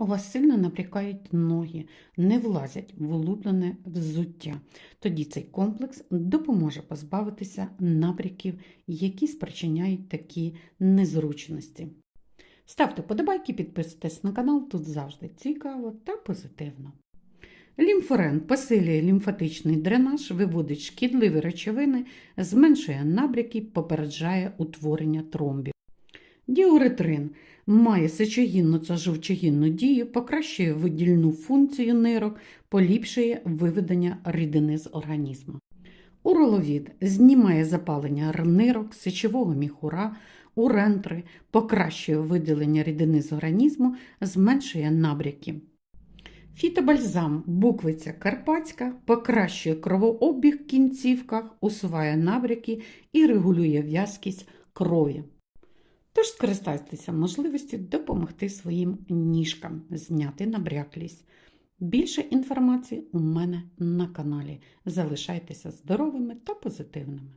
У вас сильно напрякають ноги, не влазять в улюблене взуття. Тоді цей комплекс допоможе позбавитися напряків, які спричиняють такі незручності. Ставте подобайки, підписуйтесь на канал, тут завжди цікаво та позитивно. Лімфорен посилює лімфатичний дренаж, виводить шкідливі речовини, зменшує набряки, попереджає утворення тромбів. Діуретрин має сечогінну та жовчогінну дію, покращує видільну функцію нирок, поліпшує виведення рідини з організму. Уроловід знімає запалення нирок, сечового міхура, урентри, покращує виділення рідини з організму, зменшує набряки. Фітобальзам буквиця карпатська покращує кровообіг в кінцівках, усуває набряки і регулює в'язкість крові. Тож скористайтеся можливістю допомогти своїм ніжкам зняти набряклість. Більше інформації у мене на каналі. Залишайтеся здоровими та позитивними.